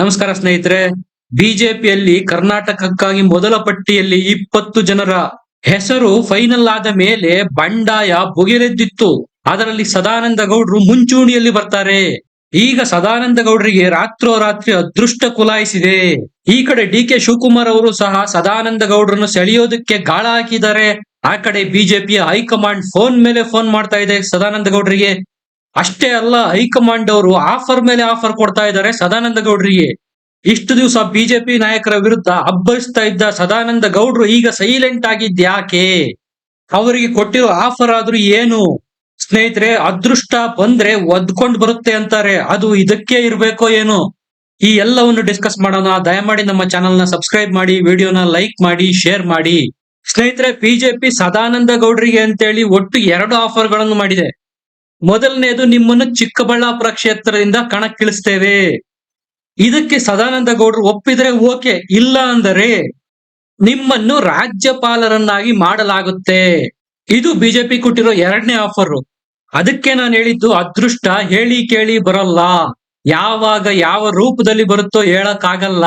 ನಮಸ್ಕಾರ ಸ್ನೇಹಿತರೆ, ಬಿಜೆಪಿಯಲ್ಲಿ ಕರ್ನಾಟಕಕ್ಕಾಗಿ ಮೊದಲ ಪಟ್ಟಿಯಲ್ಲಿ ಇಪ್ಪತ್ತು ಜನರ ಹೆಸರು ಫೈನಲ್ ಆದ ಮೇಲೆ ಬಂಡಾಯ ಬುಗಿರೆದ್ದಿತ್ತು ಅದರಲ್ಲಿ ಸದಾನಂದ ಗೌಡ್ರು ಮುಂಚೂಣಿಯಲ್ಲಿ ಬರ್ತಾರೆ. ಈಗ ಸದಾನಂದ ಗೌಡ್ರಿಗೆ ರಾತ್ರೋರಾತ್ರಿ ಅದೃಷ್ಟ ಕುಲಾಯಿಸಿದೆ. ಈ ಕಡೆ ಡಿ ಕೆ ಶಿವಕುಮಾರ್ ಅವರು ಸಹ ಸದಾನಂದ ಗೌಡ್ರನ್ನು ಸೆಳೆಯೋದಕ್ಕೆ ಗಾಳ ಹಾಕಿದ್ದಾರೆ. ಆ ಕಡೆ ಬಿಜೆಪಿಯ ಹೈಕಮಾಂಡ್ ಫೋನ್ ಮೇಲೆ ಫೋನ್ ಮಾಡ್ತಾ ಇದೆ ಸದಾನಂದ ಗೌಡ್ರಿಗೆ ಅಷ್ಟೇ ಅಲ್ಲ, ಹೈಕಮಾಂಡ್ ಅವರು ಆಫರ್ ಮೇಲೆ ಆಫರ್ ಕೊಡ್ತಾ ಇದ್ದಾರೆ ಸದಾನಂದ ಗೌಡ್ರಿಗೆ. ಇಷ್ಟು ದಿವಸ ಬಿಜೆಪಿ ನಾಯಕರ ವಿರುದ್ಧ ಅಬ್ಬರಿಸ್ತಾ ಇದ್ದ ಸದಾನಂದ ಗೌಡ್ರು ಈಗ ಸೈಲೆಂಟ್ ಆಗಿದ್ಯಾಕೆ ಅವರಿಗೆ ಕೊಟ್ಟಿರೋ ಆಫರ್ ಆದ್ರೂ ಏನು? ಸ್ನೇಹಿತರೆ, ಅದೃಷ್ಟ ಬಂದ್ರೆ ಒದ್ಕೊಂಡ್ ಬರುತ್ತೆ ಅಂತಾರೆ. ಅದು ಇದಕ್ಕೆ ಇರಬೇಕೋ ಏನು? ಈ ಎಲ್ಲವನ್ನು ಡಿಸ್ಕಸ್ ಮಾಡೋಣ. ದಯಮಾಡಿ ನಮ್ಮ ಚಾನೆಲ್ನ ಸಬ್ಸ್ಕ್ರೈಬ್ ಮಾಡಿ ವಿಡಿಯೋನ ಲೈಕ್ ಮಾಡಿ ಶೇರ್ ಮಾಡಿ. ಸ್ನೇಹಿತರೆ, ಬಿಜೆಪಿ ಸದಾನಂದ ಗೌಡ್ರಿಗೆ ಅಂತೇಳಿ ಒಟ್ಟು ಎರಡು ಆಫರ್ಗಳನ್ನು ಮಾಡಿದೆ. ಮೊದಲನೇದು ನಿಮ್ಮನ್ನು ಚಿಕ್ಕಬಳ್ಳಾಪುರ ಕ್ಷೇತ್ರದಿಂದ ಕಣಕ್ಕಿಳಿಸ್ತೇವೆ. ಇದಕ್ಕೆ ಸದಾನಂದ ಗೌಡರು ಒಪ್ಪಿದ್ರೆ ಓಕೆ, ಇಲ್ಲ ಅಂದರೆ ನಿಮ್ಮನ್ನು ರಾಜ್ಯಪಾಲರನ್ನಾಗಿ ಮಾಡಲಾಗುತ್ತೆ. ಇದು ಬಿಜೆಪಿ ಕೊಟ್ಟಿರೋ ಎರಡನೇ ಆಫರ್. ಅದಕ್ಕೆ ನಾನು ಹೇಳಿದ್ದು ಅದೃಷ್ಟ, ಹೇಳಿ ಕೇಳಿ ಬರಲ್ಲ. ಯಾವಾಗ ಯಾವ ರೂಪದಲ್ಲಿ ಬರುತ್ತೋ ಹೇಳಕ್ಕಾಗಲ್ಲ.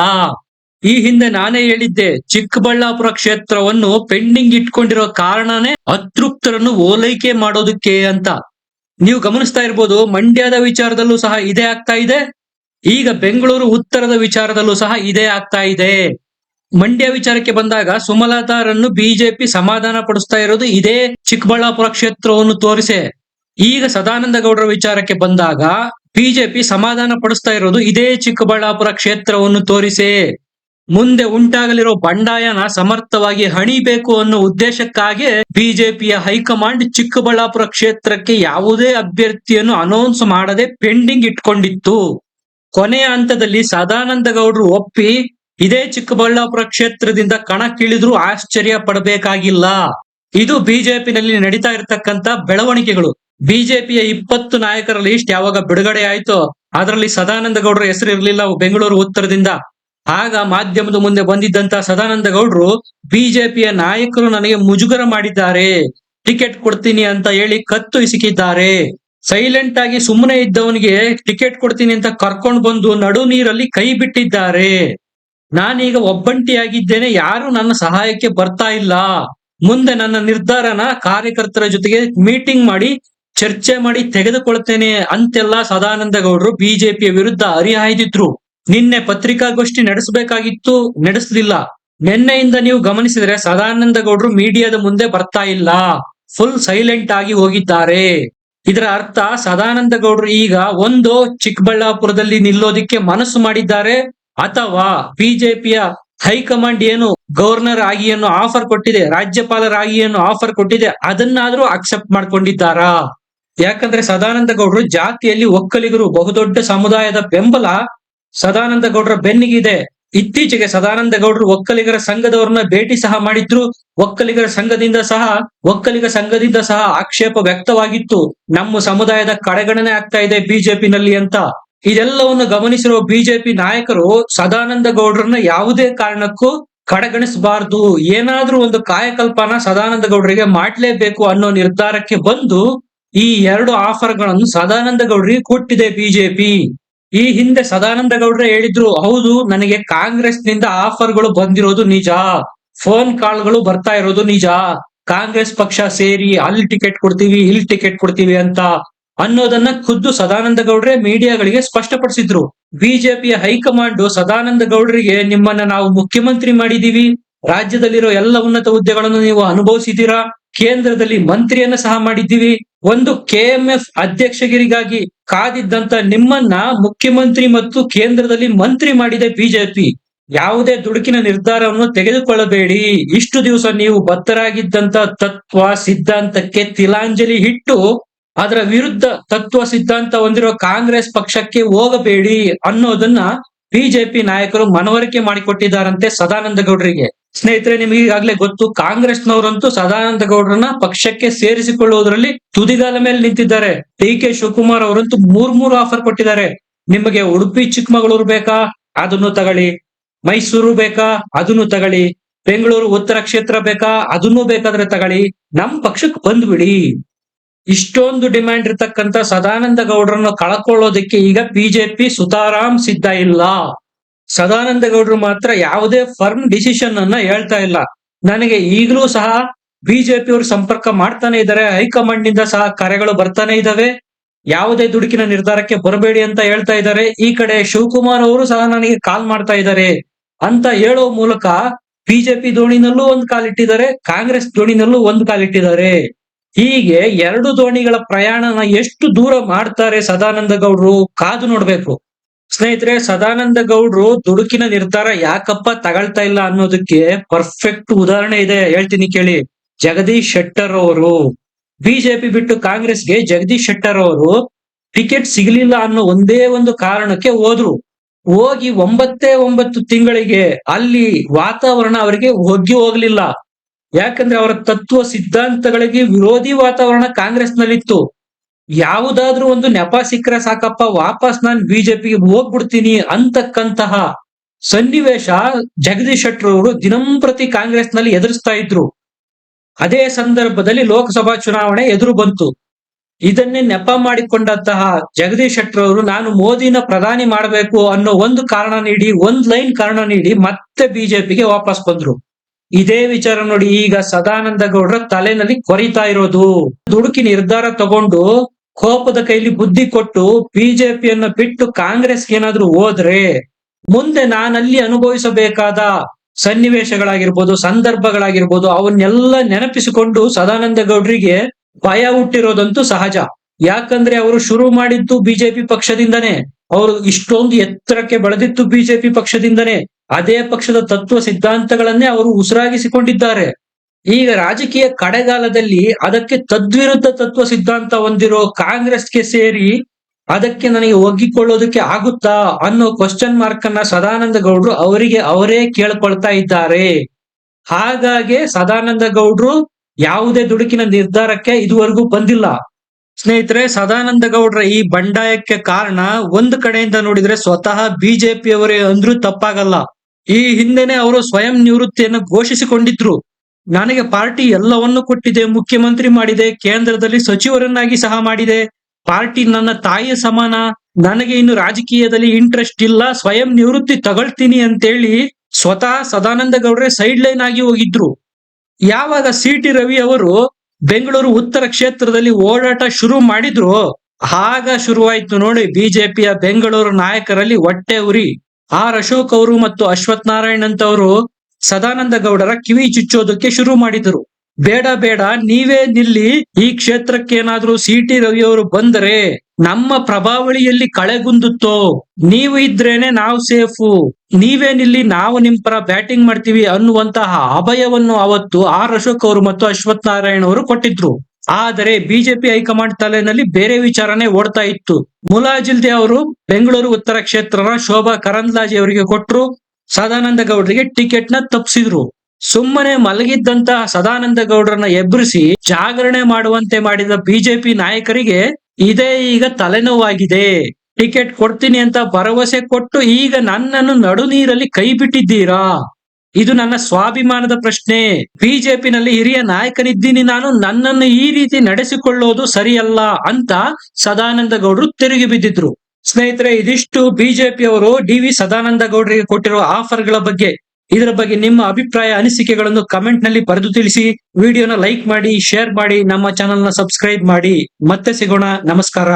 ಈ ಹಿಂದೆ ನಾನೇ ಹೇಳಿದ್ದೆ, ಚಿಕ್ಕಬಳ್ಳಾಪುರ ಕ್ಷೇತ್ರವನ್ನು ಪೆಂಡಿಂಗ್ ಇಟ್ಕೊಂಡಿರೋ ಕಾರಣನೇ ಅತೃಪ್ತರನ್ನು ಓಲೈಕೆ ಮಾಡೋದಕ್ಕೆ ಅಂತ. ನೀವು ಗಮನಿಸ್ತಾ ಇರ್ಬೋದು, ಮಂಡ್ಯದ ವಿಚಾರದಲ್ಲೂ ಸಹ ಇದೇ ಆಗ್ತಾ ಇದೆ. ಈಗ ಬೆಂಗಳೂರು ಉತ್ತರದ ವಿಚಾರದಲ್ಲೂ ಸಹ ಇದೇ ಆಗ್ತಾ ಇದೆ. ಮಂಡ್ಯ ವಿಚಾರಕ್ಕೆ ಬಂದಾಗ ಸುಮಲತಾರನ್ನು ಬಿಜೆಪಿ ಸಮಾಧಾನ ಪಡಿಸ್ತಾ ಇರೋದು ಇದೇ ಚಿಕ್ಕಬಳ್ಳಾಪುರ ಕ್ಷೇತ್ರವನ್ನು ತೋರಿಸೆ. ಈಗ ಸದಾನಂದ ಗೌಡರ ವಿಚಾರಕ್ಕೆ ಬಂದಾಗ ಬಿಜೆಪಿ ಸಮಾಧಾನ ಪಡಿಸ್ತಾ ಇರೋದು ಇದೇ ಚಿಕ್ಕಬಳ್ಳಾಪುರ ಕ್ಷೇತ್ರವನ್ನು ತೋರಿಸೆ. ಮುಂದೆ ಉಂಟಾಗಲಿರೋ ಬಂಡಾಯನ ಸಮರ್ಥವಾಗಿ ಹಣಿಬೇಕು ಅನ್ನೋ ಉದ್ದೇಶಕ್ಕಾಗಿ ಬಿಜೆಪಿಯ ಹೈಕಮಾಂಡ್ ಚಿಕ್ಕಬಳ್ಳಾಪುರ ಕ್ಷೇತ್ರಕ್ಕೆ ಯಾವುದೇ ಅಭ್ಯರ್ಥಿಯನ್ನು ಅನೌನ್ಸ್ ಮಾಡದೆ ಪೆಂಡಿಂಗ್ ಇಟ್ಕೊಂಡಿತ್ತು. ಕೊನೆಯ ಹಂತದಲ್ಲಿ ಸದಾನಂದ ಗೌಡರು ಒಪ್ಪಿ ಇದೇ ಚಿಕ್ಕಬಳ್ಳಾಪುರ ಕ್ಷೇತ್ರದಿಂದ ಕಣಕ್ಕಿಳಿದ್ರೂ ಆಶ್ಚರ್ಯ ಪಡಬೇಕಾಗಿಲ್ಲ. ಇದು ಬಿಜೆಪಿನಲ್ಲಿ ನಡೀತಾ ಇರತಕ್ಕಂತ ಬೆಳವಣಿಗೆಗಳು. ಬಿಜೆಪಿಯ ಇಪ್ಪತ್ತು ನಾಯಕರ ಲಿಸ್ಟ್ ಯಾವಾಗ ಬಿಡುಗಡೆ ಆಯ್ತೋ, ಅದರಲ್ಲಿ ಸದಾನಂದ ಗೌಡರ ಹೆಸರು ಇರಲಿಲ್ಲ ಬೆಂಗಳೂರು ಉತ್ತರದಿಂದ ಆಗ ಮಾಧ್ಯಮದ ಮುಂದೆ ಬಂದಿದ್ದಂತ ಸದಾನಂದ ಗೌಡ್ರು ಬಿಜೆಪಿಯ ನಾಯಕರು ನನಗೆ ಮುಜುಗರ ಮಾಡಿದ್ದಾರೆ. ಟಿಕೆಟ್ ಕೊಡ್ತೀನಿ ಅಂತ ಹೇಳಿ ಕತ್ತು ಇಸಿಕಿದ್ದಾರೆ. ಸೈಲೆಂಟ್ ಆಗಿ ಸುಮ್ಮನೆ ಇದ್ದವನಿಗೆ ಟಿಕೆಟ್ ಕೊಡ್ತೀನಿ ಅಂತ ಕರ್ಕೊಂಡು ಬಂದು ನಡು ನೀರಲ್ಲಿ ಕೈ ಬಿಟ್ಟಿದ್ದಾರೆ. ನಾನೀಗ ಒಬ್ಬಂಟಿಯಾಗಿದ್ದೇನೆ, ಯಾರು ನನ್ನ ಸಹಾಯಕ್ಕೆ ಬರ್ತಾ ಇಲ್ಲ. ಮುಂದೆ ನನ್ನ ನಿರ್ಧಾರನ ಕಾರ್ಯಕರ್ತರ ಜೊತೆಗೆ ಮೀಟಿಂಗ್ ಮಾಡಿ, ಚರ್ಚೆ ಮಾಡಿ ತೆಗೆದುಕೊಳ್ತೇನೆ ಅಂತೆಲ್ಲ ಸದಾನಂದ ಗೌಡರು ಬಿಜೆಪಿಯ ವಿರುದ್ಧ ಹರಿಹಾಯ್ದಿದ್ರು. ನಿನ್ನೆ ಪತ್ರಿಕಾಗೋಷ್ಠಿ ನಡೆಸಬೇಕಾಗಿತ್ತು ನಡೆಸಲಿಲ್ಲ ನಿನ್ನೆಯಿಂದ ನೀವು ಗಮನಿಸಿದ್ರೆ ಸದಾನಂದ ಗೌಡರು ಮೀಡಿಯಾದ ಮುಂದೆ ಬರ್ತಾ ಇಲ್ಲ. ಫುಲ್ ಸೈಲೆಂಟ್ ಆಗಿ ಹೋಗಿದ್ದಾರೆ. ಇದರ ಅರ್ಥ ಸದಾನಂದ ಗೌಡರು ಈಗ ಒಂದು ಚಿಕ್ಕಬಳ್ಳಾಪುರದಲ್ಲಿ ನಿಲ್ಲೋದಿಕ್ಕೆ ಮನಸ್ಸು ಮಾಡಿದ್ದಾರೆ, ಅಥವಾ ಬಿಜೆಪಿಯ ಹೈಕಮಾಂಡ್ ಏನು ಗವರ್ನರ್ ಆಗಿ ಆಫರ್ ಕೊಟ್ಟಿದೆ ರಾಜ್ಯಪಾಲರಾಗಿ ಏನು ಆಫರ್ ಕೊಟ್ಟಿದೆ, ಅದನ್ನಾದ್ರೂ ಅಕ್ಸೆಪ್ಟ್ ಮಾಡ್ಕೊಂಡಿದ್ದಾರಾ? ಯಾಕಂದ್ರೆ ಸದಾನಂದ ಗೌಡರು ಜಾತಿಯಲ್ಲಿ ಒಕ್ಕಲಿಗರು, ಬಹುದೊಡ್ಡ ಸಮುದಾಯದ ಬೆಂಬಲ ಸದಾನಂದ ಗೌಡರ ಬೆನ್ನಿಗಿದೆ ಇತ್ತೀಚೆಗೆ ಸದಾನಂದ ಗೌಡರು ಒಕ್ಕಲಿಗರ ಸಂಘದವರನ್ನ ಭೇಟಿ ಸಹ ಮಾಡಿದ್ರು. ಒಕ್ಕಲಿಗರ ಸಂಘದಿಂದ ಸಹ, ಒಕ್ಕಲಿಗ ಸಂಘದಿಂದ ಸಹ ಆಕ್ಷೇಪ ವ್ಯಕ್ತವಾಗಿತ್ತು. ನಮ್ಮ ಸಮುದಾಯದ ಕಡೆಗಣನೆ ಆಗ್ತಾ ಇದೆ ಬಿಜೆಪಿನಲ್ಲಿ ಅಂತ. ಇದೆಲ್ಲವನ್ನು ಗಮನಿಸಿರುವ ಬಿಜೆಪಿ ನಾಯಕರು ಸದಾನಂದ ಗೌಡರನ್ನ ಯಾವುದೇ ಕಾರಣಕ್ಕೂ ಕಡೆಗಣಿಸಬಾರದು. ಏನಾದ್ರೂ ಒಂದು ಕಾಯಕಲ್ಪನ ಸದಾನಂದ ಗೌಡರಿಗೆ ಮಾಡಲೇಬೇಕು ಅನ್ನೋ ನಿರ್ಧಾರಕ್ಕೆ ಬಂದು ಈ ಎರಡು ಆಫರ್ಗಳನ್ನು ಸದಾನಂದ ಗೌಡರಿಗೆ ಕೊಟ್ಟಿದೆ ಬಿಜೆಪಿ. ಈ ಹಿಂದೆ ಸದಾನಂದ ಗೌಡ್ರೆ ಹೇಳಿದ್ರು, ಹೌದು, ನನಗೆ ಕಾಂಗ್ರೆಸ್ನಿಂದ ಆಫರ್ಗಳು ಬಂದಿರೋದು ನಿಜ. ಫೋನ್ ಕಾಲ್ಗಳು ಬರ್ತಾ ಇರೋದು ನಿಜ. ಕಾಂಗ್ರೆಸ್ ಪಕ್ಷ ಸೇರಿ ಅಲ್ಲಿ ಟಿಕೆಟ್ ಕೊಡ್ತೀವಿ, ಇಲ್ಲಿ ಟಿಕೆಟ್ ಕೊಡ್ತೀವಿ ಅಂತ ಅನ್ನೋದನ್ನ ಖುದ್ದು ಸದಾನಂದ ಗೌಡ್ರೆ ಮೀಡಿಯಾಗಳಿಗೆ ಸ್ಪಷ್ಟಪಡಿಸಿದ್ರು. ಬಿಜೆಪಿಯ ಹೈಕಮಾಂಡ್ ಸದಾನಂದ ಗೌಡ್ರಿಗೆ ನಿಮ್ಮನ್ನ ನಾವು ಮುಖ್ಯಮಂತ್ರಿ ಮಾಡಿದೀವಿ. ರಾಜ್ಯದಲ್ಲಿರೋ ಎಲ್ಲ ಉನ್ನತ ಹುದ್ದೆಗಳನ್ನು ನೀವು ಅನುಭವಿಸಿದ್ದೀರಾ? ಕೇಂದ್ರದಲ್ಲಿ ಮಂತ್ರಿಯನ್ನ ಸಹ ಮಾಡಿದ್ದೀವಿ. ಒಂದು ಕೆಎಂಎಫ್ ಅಧ್ಯಕ್ಷಗಿರಿಗಾಗಿ ಕಾದಿದ್ದಂತ ನಿಮ್ಮನ್ನ ಮುಖ್ಯಮಂತ್ರಿ ಮತ್ತು ಕೇಂದ್ರದಲ್ಲಿ ಮಂತ್ರಿ ಮಾಡಿದೆ ಬಿಜೆಪಿ. ಯಾವುದೇ ದುಡುಕಿನ ನಿರ್ಧಾರವನ್ನು ತೆಗೆದುಕೊಳ್ಳಬೇಡಿ. ಇಷ್ಟು ದಿವಸ ನೀವು ಬದ್ಧರಾಗಿದ್ದಂತ ತತ್ವ, ಸಿದ್ಧಾಂತಕ್ಕೆ ತಿಲಾಂಜಲಿ ಇಟ್ಟು ಅದರ ವಿರುದ್ಧ ತತ್ವ, ಸಿದ್ಧಾಂತ ಹೊಂದಿರುವ ಕಾಂಗ್ರೆಸ್ ಪಕ್ಷಕ್ಕೆ ಹೋಗಬೇಡಿ ಅನ್ನೋದನ್ನ ಬಿಜೆಪಿ ನಾಯಕರು ಮನವರಿಕೆ ಮಾಡಿಕೊಟ್ಟಿದ್ದಾರಂತೆ ಸದಾನಂದ ಗೌಡರಿಗೆ. ಸ್ನೇಹಿತರೆ, ನಿಮಗೆ ಈಗಾಗಲೇ ಗೊತ್ತು, ಕಾಂಗ್ರೆಸ್ನವರಂತೂ ಸದಾನಂದ ಗೌಡರನ್ನ ಪಕ್ಷಕ್ಕೆ ಸೇರಿಸಿಕೊಳ್ಳುವುದರಲ್ಲಿ ತುದಿಗಾಲ ಮೇಲೆ ನಿಂತಿದ್ದಾರೆ. ಡಿ ಕೆ ಶಿವಕುಮಾರ್ ಅವರಂತೂ ಮೂರ್ ಮೂರು ಆಫರ್ ಕೊಟ್ಟಿದ್ದಾರೆ. ನಿಮಗೆ ಉಡುಪಿ ಚಿಕ್ಕಮಗಳೂರು ಬೇಕಾ? ಅದನ್ನು ತಗೊಳ್ಳಿ. ಮೈಸೂರು ಬೇಕಾ? ಅದನ್ನು ತಗೊಳ್ಳಿ. ಬೆಂಗಳೂರು ಉತ್ತರ ಕ್ಷೇತ್ರ ಬೇಕಾ? ಅದನ್ನು ಬೇಕಾದ್ರೆ ತಗೊಳ್ಳಿ. ನಮ್ ಪಕ್ಷಕ್ಕೆ ಬಂದ್ಬಿಡಿ. ಇಷ್ಟೊಂದು ಡಿಮ್ಯಾಂಡ್ ಇರ್ತಕ್ಕಂತ ಸದಾನಂದ ಗೌಡರನ್ನು ಕಳ್ಕೊಳ್ಳೋದಕ್ಕೆ ಈಗ ಬಿಜೆಪಿ ಸುತಾರಾಮ್ ಸಿದ್ಧ ಇಲ್ಲ. ಸದಾನಂದ ಗೌಡರು ಮಾತ್ರ ಯಾವುದೇ ಫರ್ಮ್ ಡಿಸಿಷನ್ ಅನ್ನ ಹೇಳ್ತಾ ಇಲ್ಲ. ನನಗೆ ಈಗಲೂ ಸಹ ಬಿಜೆಪಿ ಅವರು ಸಂಪರ್ಕ ಮಾಡ್ತಾನೆ ಇದ್ದಾರೆ. ಹೈಕಮಾಂಡ್ನಿಂದ ಸಹ ಕರೆಗಳು ಬರ್ತಾನೆ ಇದ್ದಾವೆ. ಯಾವುದೇ ದುಡುಕಿನ ನಿರ್ಧಾರಕ್ಕೆ ಬರಬೇಡಿ ಅಂತ ಹೇಳ್ತಾ ಇದ್ದಾರೆ. ಈ ಕಡೆ ಶಿವಕುಮಾರ್ ಅವರು ಸಹ ನನಗೆ ಕಾಲ್ ಮಾಡ್ತಾ ಇದ್ದಾರೆ ಅಂತ ಹೇಳೋ ಮೂಲಕ ಬಿಜೆಪಿ ದೋಣಿನಲ್ಲೂ ಒಂದು ಕಾಲಿಟ್ಟಿದ್ದಾರೆ ಕಾಂಗ್ರೆಸ್ ದೋಣಿನಲ್ಲೂ ಒಂದು ಕಾಲಿಟ್ಟಿದ್ದಾರೆ ಹೀಗೆ ಎರಡು ದೋಣಿಗಳ ಪ್ರಯಾಣನ ಎಷ್ಟು ದೂರ ಮಾಡ್ತಾರೆ ಸದಾನಂದ ಗೌಡ್ರು ಕಾದು ನೋಡ್ಬೇಕು. ಸ್ನೇಹಿತರೆ, ಸದಾನಂದ ಗೌಡ್ರು ದುಡುಕಿನ ನಿರ್ಧಾರ ಯಾಕಪ್ಪ ತಗೊಳ್ತಾ ಇಲ್ಲ ಅನ್ನೋದಕ್ಕೆ ಪರ್ಫೆಕ್ಟ್ ಉದಾಹರಣೆ ಇದೆ. ಹೇಳ್ತೀನಿ ಕೇಳಿ. ಜಗದೀಶ್ ಶೆಟ್ಟರ್ ಅವರು. ಬಿಜೆಪಿ ಬಿಟ್ಟು ಕಾಂಗ್ರೆಸ್ಗೆ ಜಗದೀಶ್ ಶೆಟ್ಟರ್ ಅವರು ಟಿಕೆಟ್ ಸಿಗಲಿಲ್ಲ ಅನ್ನೋ ಒಂದೇ ಒಂದು ಕಾರಣಕ್ಕೆ ಹೋದ್ರು. ಹೋಗಿ ಒಂಬತ್ತೇ ಒಂಬತ್ತು ತಿಂಗಳಿಗೆ ಅಲ್ಲಿ ವಾತಾವರಣ ಅವರಿಗೆ ಒಗ್ಗಿ ಹೋಗ್ಲಿಲ್ಲ. ಯಾಕಂದ್ರೆ ಅವರ ತತ್ವ ಸಿದ್ಧಾಂತಗಳಿಗೆ ವಿರೋಧಿ ವಾತಾವರಣ ಕಾಂಗ್ರೆಸ್ನಲ್ಲಿತ್ತು. ಯಾವುದಾದ್ರೂ ಒಂದು ನೆಪ ಸಿಕ್ಕರೆ ಸಾಕಪ್ಪ, ವಾಪಸ್ ನಾನು ಬಿಜೆಪಿಗೆ ಹೋಗ್ಬಿಡ್ತೀನಿ ಅಂತಕ್ಕಂತಹ ಸನ್ನಿವೇಶ ಜಗದೀಶ್ ಶೆಟ್ಟರ್ ಅವರು ದಿನಂಪ್ರತಿ ಕಾಂಗ್ರೆಸ್ನಲ್ಲಿ ಎದುರಿಸ್ತಾ ಇದ್ರು. ಅದೇ ಸಂದರ್ಭದಲ್ಲಿ ಲೋಕಸಭಾ ಚುನಾವಣೆ ಎದುರು ಬಂತು. ಇದನ್ನೇ ನೆಪ ಮಾಡಿಕೊಂಡಂತಹ ಜಗದೀಶ್ ಶೆಟ್ಟರ್ ಅವರು, ನಾನು ಮೋದಿನ ಪ್ರಧಾನಿ ಮಾಡಬೇಕು ಅನ್ನೋ ಒಂದು ಕಾರಣ ನೀಡಿ, ಒಂದ್ ಲೈನ್ ಕಾರಣ ನೀಡಿ ಮತ್ತೆ ಬಿಜೆಪಿಗೆ ವಾಪಸ್ ಬಂದ್ರು. ಇದೇ ವಿಚಾರ ನೋಡಿ ಈಗ ಸದಾನಂದ ಗೌಡರ ತಲೆನಲ್ಲಿ ಕೊರಿತಾ ಇರೋದು. ದುಡುಕಿ ನಿರ್ಧಾರ ತಗೊಂಡು ಕೋಪದ ಕೈಲಿ ಬುದ್ಧಿ ಕೊಟ್ಟು ಬಿಜೆಪಿಯನ್ನ ಬಿಟ್ಟು ಕಾಂಗ್ರೆಸ್ಗೆ ಏನಾದ್ರೂ ಹೋದ್ರೆ ಮುಂದೆ ನಾನಲ್ಲಿ ಅನುಭವಿಸಬೇಕಾದ ಸನ್ನಿವೇಶಗಳಾಗಿರ್ಬೋದು, ಸಂದರ್ಭಗಳಾಗಿರ್ಬೋದು, ಅವನ್ನೆಲ್ಲ ನೆನಪಿಸಿಕೊಂಡು ಸದಾನಂದ ಗೌಡ್ರಿಗೆ ಭಯ ಹುಟ್ಟಿರೋದಂತೂ ಸಹಜ. ಯಾಕಂದ್ರೆ ಅವರು ಶುರು ಮಾಡಿದ್ದು ಬಿಜೆಪಿ ಪಕ್ಷದಿಂದನೇ. ಅವರು ಇಷ್ಟೊಂದು ಎತ್ತರಕ್ಕೆ ಬೆಳೆದಿತ್ತು ಬಿಜೆಪಿ ಪಕ್ಷದಿಂದನೇ. ಅದೇ ಪಕ್ಷದ ತತ್ವ ಸಿದ್ಧಾಂತಗಳನ್ನೇ ಅವರು ಉಸಿರಾಗಿಸಿಕೊಂಡಿದ್ದಾರೆ. ಈಗ ರಾಜಕೀಯ ಕಡೆಗಾಲದಲ್ಲಿ ಅದಕ್ಕೆ ತದ್ವಿರುದ್ಧ ತತ್ವ ಸಿದ್ಧಾಂತ ಹೊಂದಿರೋ ಕಾಂಗ್ರೆಸ್ಗೆ ಸೇರಿ ಅದಕ್ಕೆ ನನಗೆ ಒಗ್ಗಿಕೊಳ್ಳೋದಕ್ಕೆ ಆಗುತ್ತಾ ಅನ್ನೋ ಕ್ವಶನ್ ಮಾರ್ಕ್ ಅನ್ನ ಸದಾನಂದ ಗೌಡ್ರು ಅವರಿಗೆ ಅವರೇ ಕೇಳ್ಕೊಳ್ತಾ ಇದ್ದಾರೆ. ಹಾಗಾಗಿ ಸದಾನಂದ ಗೌಡ್ರು ಯಾವುದೇ ದುಡುಕಿನ ನಿರ್ಧಾರಕ್ಕೆ ಇದುವರೆಗೂ ಬಂದಿಲ್ಲ. ಸ್ನೇಹಿತರೆ, ಸದಾನಂದ ಗೌಡ್ರ ಈ ಬಂಡಾಯಕ್ಕೆ ಕಾರಣ ಒಂದು ಕಡೆಯಿಂದ ನೋಡಿದ್ರೆ ಸ್ವತಃ ಬಿಜೆಪಿಯವರೇ ಅಂದ್ರೂ ತಪ್ಪಾಗಲ್ಲ. ಈ ಹಿಂದೆನೆ ಅವರು ಸ್ವಯಂ ನಿವೃತ್ತಿಯನ್ನು ಘೋಷಿಸಿಕೊಂಡಿದ್ರು. ನನಗೆ ಪಾರ್ಟಿ ಎಲ್ಲವನ್ನು ಕೊಟ್ಟಿದೆ, ಮುಖ್ಯಮಂತ್ರಿ ಮಾಡಿದೆ, ಕೇಂದ್ರದಲ್ಲಿ ಸಚಿವರನ್ನಾಗಿ ಸಹ ಮಾಡಿದೆ. ಪಾರ್ಟಿ ನನ್ನ ತಾಯಿಯ ಸಮಾನ. ನನಗೆ ಇನ್ನು ರಾಜಕೀಯದಲ್ಲಿ ಇಂಟ್ರೆಸ್ಟ್ ಇಲ್ಲ. ಸ್ವಯಂ ನಿವೃತ್ತಿ ತಗೊಳ್ತೀನಿ ಅಂತೇಳಿ ಸ್ವತಃ ಸದಾನಂದ ಗೌಡ್ರೆ ಸೈಡ್ ಲೈನ್ ಆಗಿ ಹೋಗಿದ್ರು. ಯಾವಾಗ ಸಿ ಟಿ ರವಿ ಅವರು ಬೆಂಗಳೂರು ಉತ್ತರ ಕ್ಷೇತ್ರದಲ್ಲಿ ಓಡಾಟ ಶುರು ಮಾಡಿದ್ರು, ಆಗ ಶುರುವಾಯ್ತು ನೋಡಿ ಬಿಜೆಪಿಯ ಬೆಂಗಳೂರು ನಾಯಕರಲ್ಲಿ ಹೊಟ್ಟೆ ಉರಿ. ಆರ್ ಅಶೋಕ್ ಅವರು ಮತ್ತು ಅಶ್ವಥ್ ನಾರಾಯಣ್ ಅಂತವರು ಸದಾನಂದ ಗೌಡರ ಕಿವಿ ಚುಚ್ಚೋದಕ್ಕೆ ಶುರು ಮಾಡಿದರು. ಬೇಡ ಬೇಡ, ನೀವೇ ನಿಲ್ಲಿ, ಈ ಕ್ಷೇತ್ರಕ್ಕೆ ಏನಾದ್ರೂ ಸಿ ಟಿ ರವಿ ಅವರು ಬಂದರೆ ನಮ್ಮ ಪ್ರಭಾವಳಿಯಲ್ಲಿ ಕಳೆಗುಂದುತ್ತೋ? ನೀವು ಇದ್ರೇನೆ ನಾವು ಸೇಫು. ನೀವೇ ನಿಲ್ಲಿ, ನಾವು ನಿಮ್ ಪರ ಬ್ಯಾಟಿಂಗ್ ಮಾಡ್ತೀವಿ ಅನ್ನುವಂತಹ ಅಭಯವನ್ನು ಅವತ್ತು ಆರ್ ಅಶೋಕ್ ಅವರು ಮತ್ತು ಅಶ್ವಥ್ ನಾರಾಯಣ್ ಅವರು ಕೊಟ್ಟಿದ್ರು. ಆದರೆ ಬಿಜೆಪಿ ಹೈಕಮಾಂಡ್ ತಲೆನಲ್ಲಿ ಬೇರೆ ವಿಚಾರನೆ ಓಡ್ತಾ ಇತ್ತು. ಮುಲಾಜಿಲ್ದೆ ಅವರು ಬೆಂಗಳೂರು ಉತ್ತರ ಕ್ಷೇತ್ರನ ಶೋಭಾ ಕರಂದ್ಲಾಜೆ ಅವರಿಗೆ ಕೊಟ್ರು. ಸದಾನಂದ ಗೌಡರಿಗೆ ಟಿಕೆಟ್ನ ತಪ್ಪಿಸಿದ್ರು ಸುಮ್ಮನೆ ಮಲಗಿದ್ದಂತಹ ಸದಾನಂದ ಗೌಡರನ್ನ ಎಬ್ಬರಿಸಿ ಜಾಗರಣೆ ಮಾಡುವಂತೆ ಮಾಡಿದ ಬಿಜೆಪಿ ನಾಯಕರಿಗೆ ಇದೇ ಈಗ ತಲೆನೋವಾಗಿದೆ. ಟಿಕೆಟ್ ಕೊಡ್ತೀನಿ ಅಂತ ಭರವಸೆ ಕೊಟ್ಟು ಈಗ ನನ್ನನ್ನು ನಡು ನೀರಲ್ಲಿ ಕೈ ಬಿಟ್ಟಿದ್ದೀರಾ? ಇದು ನನ್ನ ಸ್ವಾಭಿಮಾನದ ಪ್ರಶ್ನೆ. ಬಿಜೆಪಿನಲ್ಲಿ ಹಿರಿಯ ನಾಯಕನಿದ್ದೀನಿ ನಾನು, ನನ್ನನ್ನು ಈ ರೀತಿ ನಡೆಸಿಕೊಳ್ಳೋದು ಸರಿಯಲ್ಲ ಅಂತ ಸದಾನಂದ ಗೌಡರು ತಿರುಗಿ ಬಿದ್ದಿದ್ರು. ಸ್ನೇಹಿತರೆ, ಇದಿಷ್ಟು ಬಿಜೆಪಿ ಅವರು ಡಿ ವಿ ಸದಾನಂದ ಗೌಡರಿಗೆ ಕೊಟ್ಟಿರುವ ಆಫರ್ಗಳ ಬಗ್ಗೆ. ಇದರ ಬಗ್ಗೆ ನಿಮ್ಮ ಅಭಿಪ್ರಾಯ, ಅನಿಸಿಕೆಗಳನ್ನು ಕಮೆಂಟ್ನಲ್ಲಿ ಬರೆದು ತಿಳಿಸಿ. ವಿಡಿಯೋನ ಲೈಕ್ ಮಾಡಿ, ಶೇರ್ ಮಾಡಿ, ನಮ್ಮ ಚಾನೆಲ್ನ ಸಬ್ಸ್ಕ್ರೈಬ್ ಮಾಡಿ. ಮತ್ತೆ ಸಿಗೋಣ. ನಮಸ್ಕಾರ.